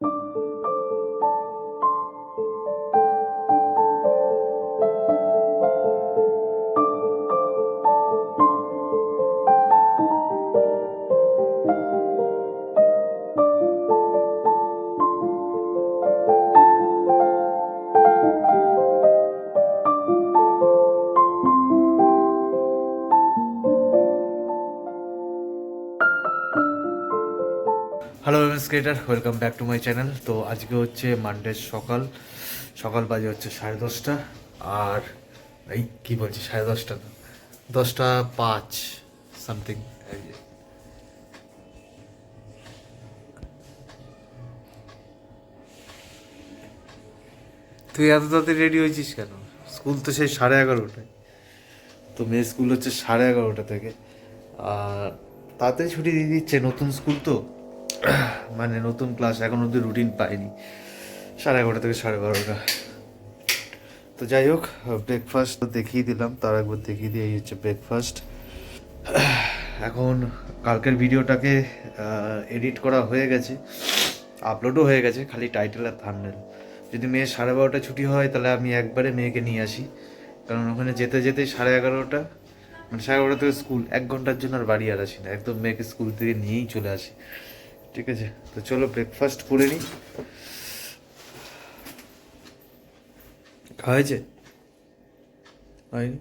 Hello MS creator welcome back to my channel তো আজকে হচ্ছে মানডে সকাল সকাল বাজে হচ্ছে সাড়ে দশটা, আর এই কী বলছি, সাড়ে দশটা না, দশটা পাঁচ সামথিং তুই এত তাড়াতাড়ি রেডি হয়েছিস কেন? স্কুল তো সেই সাড়ে এগারোটায়। তো মেয়ে স্কুল হচ্ছে সাড়ে এগারোটা থেকে। আর তাতে ছুটি দিয়ে দিচ্ছে নতুন স্কুল তো। মানে নতুন ক্লাস এখন অব্দি রুটিন পাইনি। সাড়ে এগারোটা থেকে সাড়ে বারোটা। তো যাই হোক ব্রেকফাস্ট দেখিয়ে দিলাম, তার একবার দেখিয়ে দিয়ে এই হচ্ছে ব্রেকফাস্ট এখন কালকের ভিডিওটাকে এডিট করা হয়ে গেছে। আপলোডও হয়ে গেছে, খালি টাইটেল আর থামনেল যদি মেয়ে সাড়ে বারোটা ছুটি হয়, তাহলে আমি একবারে মেয়েকে নিয়ে আসি। কারণ ওখানে যেতে যেতে সাড়ে এগারোটা মানে সাড়ে এগারোটা থেকে স্কুল এক ঘণ্টার জন্য আর বাড়ি আর আসি না। একদম মেয়েকে স্কুল থেকে নিয়েই চলে আসি। ঠিক আছে? তো চলো ব্রেকফাস্ট করে নিই। খাওয়া হয়েছে? হয়নি?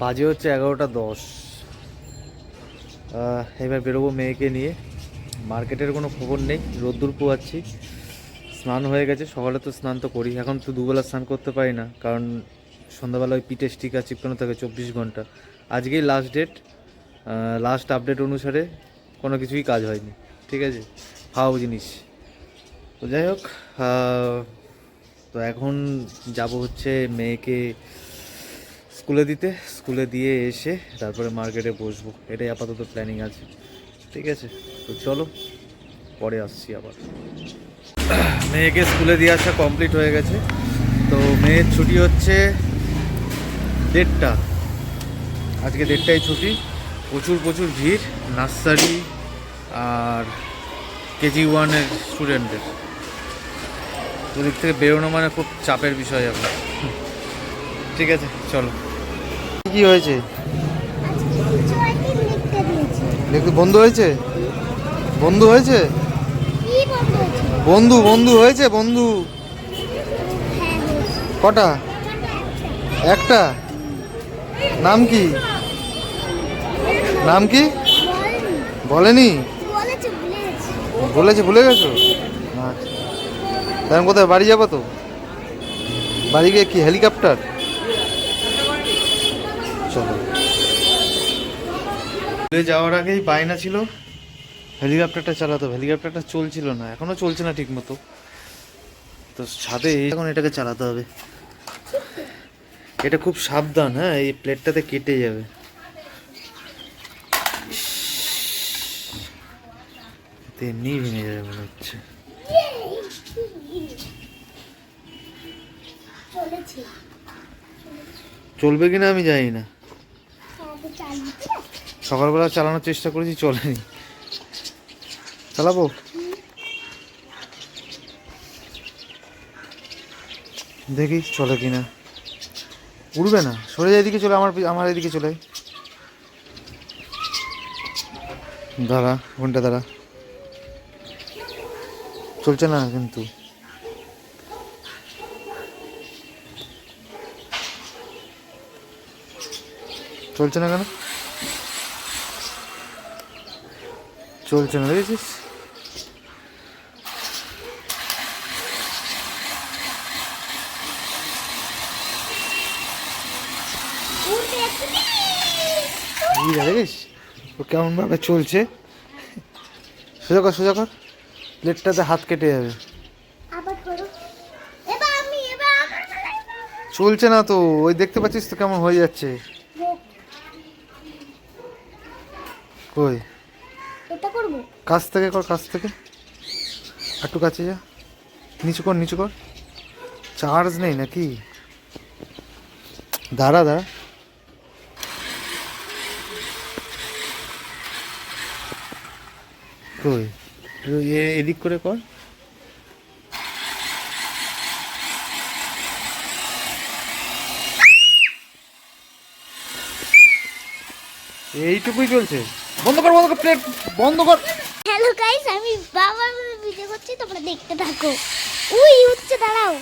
বাজে হচ্ছে এগারোটা দশ। এবার বেরোবো মেয়েকে নিয়ে। মার্কেটের কোনো খবর নেই, রোদ্দুর পোয়াচ্ছি স্নান হয়ে গেছে, সকালে তো স্নান তো করি। এখন তো দুবেলা স্নান করতে পারি না, কারণ সন্ধ্যাবেলা ওই পিঠে স্টিকার চিপকানো থাকে চব্বিশ ঘণ্টা। আজকেই লাস্ট ডেট লাস্ট আপডেট অনুসারে কোনো কিছুই কাজ হয়নি, ঠিক আছে? ফাও জিনিস। তো যাই হোক তো এখন যাব হচ্ছে মেয়েকে স্কুলে দিতে। স্কুলে দিয়ে এসে তারপরে মার্কেটে বসবো, এটাই আপাতত প্ল্যানিং আছে, ঠিক আছে? তো চলো, পরে আসছি আবার। মেয়েকে স্কুলে দিয়ে আসা কমপ্লিট হয়ে গেছে। তো মেয়ের ছুটি হচ্ছে দেড়টা। আজকে দেড়টায় ছুটি। প্রচুর প্রচুর ভিড়, নার্সারি আর কেজি ওয়ানের স্টুডেন্টদের। ওদিক থেকে বেরোনো মানে খুব চাপের বিষয় এখন ঠিক আছে, চলো। কি হয়েছে? দেখতে বন্ধু হয়েছে? বন্ধু হয়েছে? বন্ধ, বন্ধু হয়েছে, বন্ধু? কটা? একটা? নাম কি? নাম কি? বলেনি? বলেছে ভুলে গেছো? আচ্ছা তখন কোথায় বাড়ি যাব তো? বাড়ি গিয়ে কি হেলিকপ্টার? চলো। যাওয়ার আগেই বায়না ছিল। হেলিকপ্টারটা চালাতো হেলিকপ্টারটা চলছিল না। এখনও চলছে না ঠিক মতো তো ছাদে এখন এটাকে চালাতে হবে। এটা খুব সাবধান হ্যাঁ? এই প্লেটটাতে কেটে যাবে। তেমনি ভেঙে যাবে মনে হচ্ছে। চলবে কিনা আমি জানি না। সকালবেলা চালানোর চেষ্টা করেছি চলেনি। চালাবো? দেখি চলে কিনা। উড়বে না। সরে যায় এদিকে চলে আমার আমার এদিকে চলে। দাঁড়া ঘণ্টা দাঁড়া। চলছে না কিন্তু। চলছে না কেন? চলছে না দেখেছিস? দেখিস ও কেমন ভাবে চলছে? সোজা কর সোজা কর। প্লেটটাতে হাত কেটে যাবে। চলছে না তো ওই দেখতে পাচ্ছিস তো কেমন হয়ে যাচ্ছে। কই? এটা করব? কাছ থেকে কর কাছ থেকে। একটু কাছে যা। নিচু কর নিচু কর। চার্জ নেই নাকি? দাঁড়া দাঁড়া। কই? এদিক করে কর। এইটুকুই চলছে। বন্ধ কর বন্ধ কর প্লেট বন্ধ কর। হ্যালো গাইস আমি বাবার ভিডিও করছি, তোমরা দেখতে থাকো। উই হচ্ছে দাঁড়াও।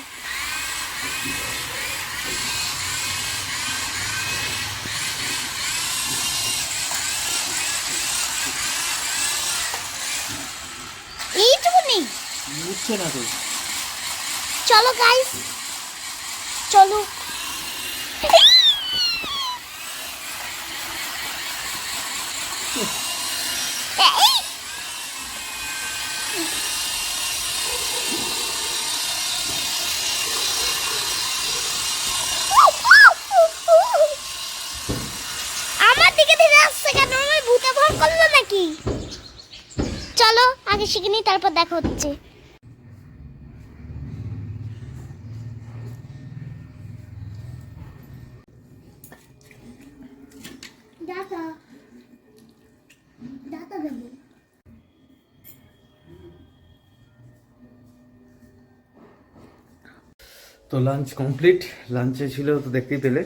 নেই উঠছে না তো। চলো গাইস চলো! আমার দিকে ধীরে আসছে কেন? আমি ভূতে ভয় করল নাকি? চলো। আগে শিখে নিই তারপর দেখা হচ্ছে। দেবো। তো লাঞ্চ কমপ্লিট লাঞ্চে ছিল তো দেখতেই পেলে।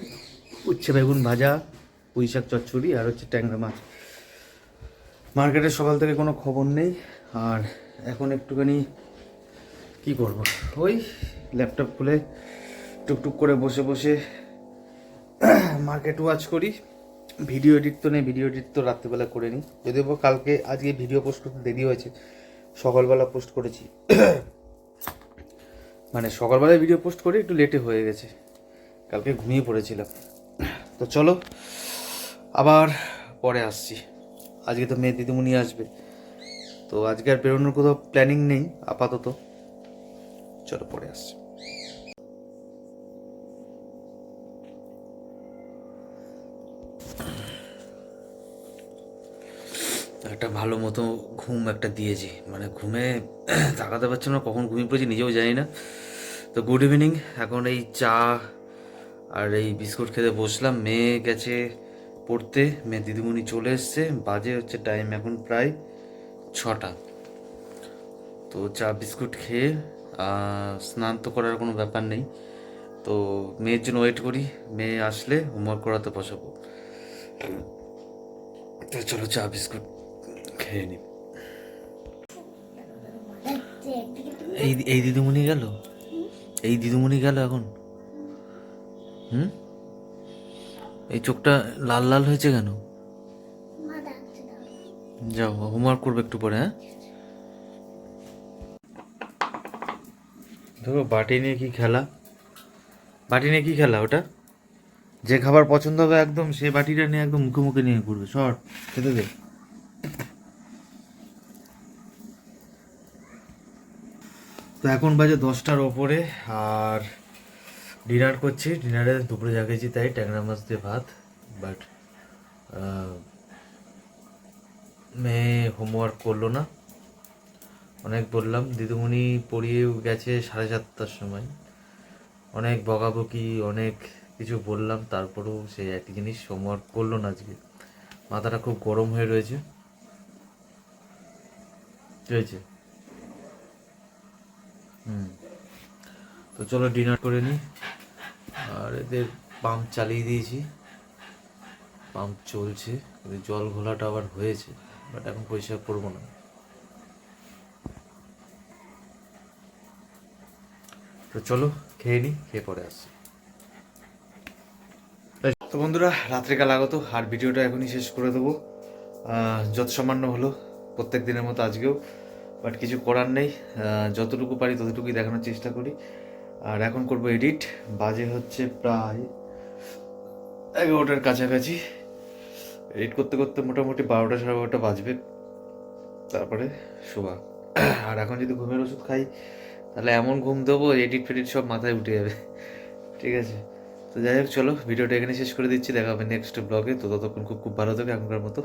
উচ্ছে বেগুন ভাজা পুঁই শাক চচ্চড়ি আর হচ্ছে ট্যাংরা মাছ। মার্কেটে সকাল থেকে কোনো খবর নেই। আর এখন একটুখানি কি করব? ওই ল্যাপটপ খুলে টুকটুক করে বসে বসে মার্কেট ওয়াচ করি। ভিডিও এডিট তো নেই ভিডিও এডিট তো রাত্রিবেলা করে নিই। যদিও কালকে আজকে ভিডিও পোস্ট করতে দেরি হয়েছে, সকালবেলা পোস্ট করেছি। মানে সকালবেলায় ভিডিও পোস্ট করে একটু লেটে হয়ে গেছে। কালকে ঘুমিয়ে পড়েছিলাম। তো চলো, আবার পরে আসছি। আজকে তো মেয়ে দিদিমণি আসবে। তো আজকে আর বেরোনোর কোথাও প্ল্যানিং নেই, আপাতত। চলো পরে আসছি। একটা ভালো মতো ঘুম একটা দিয়েছি। মানে ঘুমে তাকাতে পারছি না, কখন ঘুমিয়ে পড়েছি নিজেও জানি না। তো গুড ইভিনিং এখন এই চা আর এই বিস্কুট খেতে বসলাম। মেয়ে গেছে পড়তে, মেয়ে দিদিমণি চলে এসছে, বাজে হচ্ছে টাইম এখন প্রায় ছটা। তো চা, বিস্কুট খেয়ে স্নান তো করার কোনো ব্যাপার নেই। তো মেয়ের জন্য ওয়েট করি। মেয়ে আসলে হোমওয়ার্ক করাতে বসাবো। তো চলো চা, বিস্কুট খেয়ে নি। এই এই দিদিমণি গেল? এই দিদিমণি গেল এখন? হুম? এই চোখটা লাল লাল হয়েছে কেন। যাও হোমওয়ার্ক করবে একটু পরে হ্যাঁ? দেখো বাটি নিয়ে কি খেলা? বাটি নিয়ে কি খেলা ওটা? যে খাবার পছন্দ হবে একদম সে বাটিটা নিয়ে একদম মুখে মুখে নিয়ে ঘুরবে, সর, খেতে দে। তো এখন বাজে দশটার ওপরে, আর ডিনার করছি, ডিনারে দুপুরে খেয়েছি তাই ট্যাংরা মাছ দিয়ে ভাত বাট মেয়ে হোমওয়ার্ক করল না। অনেক বললাম, দিদিমণি পড়িয়ে গেছে সাড়ে সাতটার সময়। অনেক বকাবকি, অনেক কিছু বললাম, তারপরেও সে একই জিনিস হোমওয়ার্ক করল না আজকে। মাথাটা খুব গরম হয়ে রয়েছে। কি হয়েছে হুম। তো চলো ডিনার করে নিই আর এদের পাম্প চালিয়ে দিয়েছি। পাম্প চলছে। জল ঘোলাটা আবার হয়েছে। বাট এখন পরিষ্কার করব না। তো চলো, খেয়ে নিই খেয়ে পরে আসছি। তো বন্ধুরা রাত্রিকাল আগত, আর ভিডিওটা এখনই শেষ করে দেবো। যত সামান্য হলো, প্রত্যেক দিনের মতো আজকেও, বাট কিছু করার নেই। যতটুকু পারি ততটুকুই দেখানোর চেষ্টা করি। আর এখন করব এডিট। বাজে হচ্ছে প্রায় এগারোটার কাছাকাছি। এডিট করতে করতে মোটামুটি বারোটা সাড়ে বারোটা বাজবে। তারপরে শোয়া। আর এখন যদি ঘুমের ওষুধ খাই, তাহলে এমন ঘুম দেবো এডিট ফেডিট সব মাথায় উঠে যাবে। ঠিক আছে? তো যাই হোক, চলো, ভিডিওটা এখানে শেষ করে দিচ্ছি। দেখা হবে নেক্সট ব্লগে তো ততক্ষণ খুব খুব ভালো থাকে এখনকার মতো।